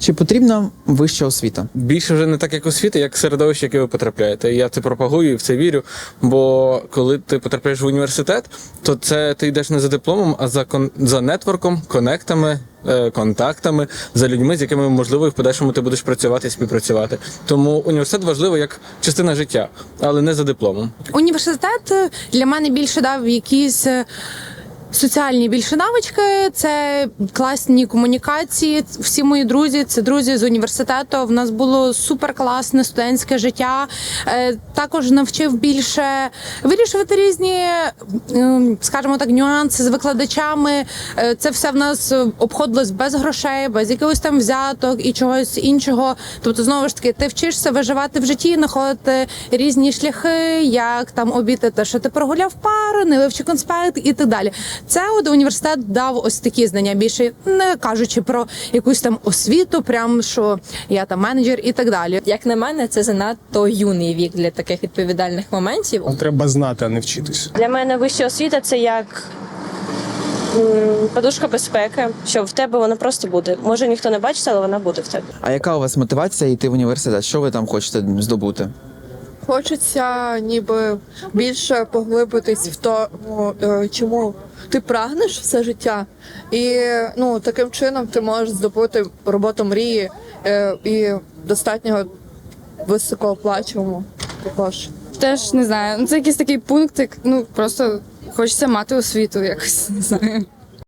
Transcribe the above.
Чи потрібна вища освіта? Більше вже не так, як освіта, як середовище, яке ви потрапляєте. Я це пропагую і в це вірю. Бо коли ти потрапляєш в університет, то це ти йдеш не за дипломом, а за кон за нетворком, конектами, е, контактами, за людьми, з якими можливо і в подальшому ти будеш працювати і співпрацювати. Тому університет важливий як частина життя, але не за дипломом. Університет е, для мене більше дав якісь. Соціальні більше навички, це класні комунікації. Всі мої друзі, це друзі з університету. В нас було супер класне студентське життя. Е, Також навчив більше вирішувати різні, ем, скажімо так, нюанси з викладачами. Е, Це все в нас обходилось без грошей, без якихось там взяток і чогось іншого. Тобто, знову ж таки, ти вчишся виживати в житті, знаходити різні шляхи, як там обійти те, що ти прогуляв пару, не вивчив конспект і так далі. Це от університет дав ось такі знання більше, не кажучи про якусь там освіту, прям що я там менеджер і так далі. Як на мене, це занадто юний вік для таких відповідальних моментів. Треба знати, а не вчитись. Для мене вища освіта це як подушка безпеки, що в тебе вона просто буде. Може ніхто не бачить, але вона буде в тебе. А яка у вас мотивація йти в університет? Що ви там хочете здобути? Хочеться ніби більше поглибитись в тому, е, чому ти прагнеш все життя, і ну таким чином ти можеш здобути роботу мрії е, і достатнього високооплачувану також. Теж не знаю. Ну це якийсь такий пункт, як ну просто хочеться мати освіту якось не знаю.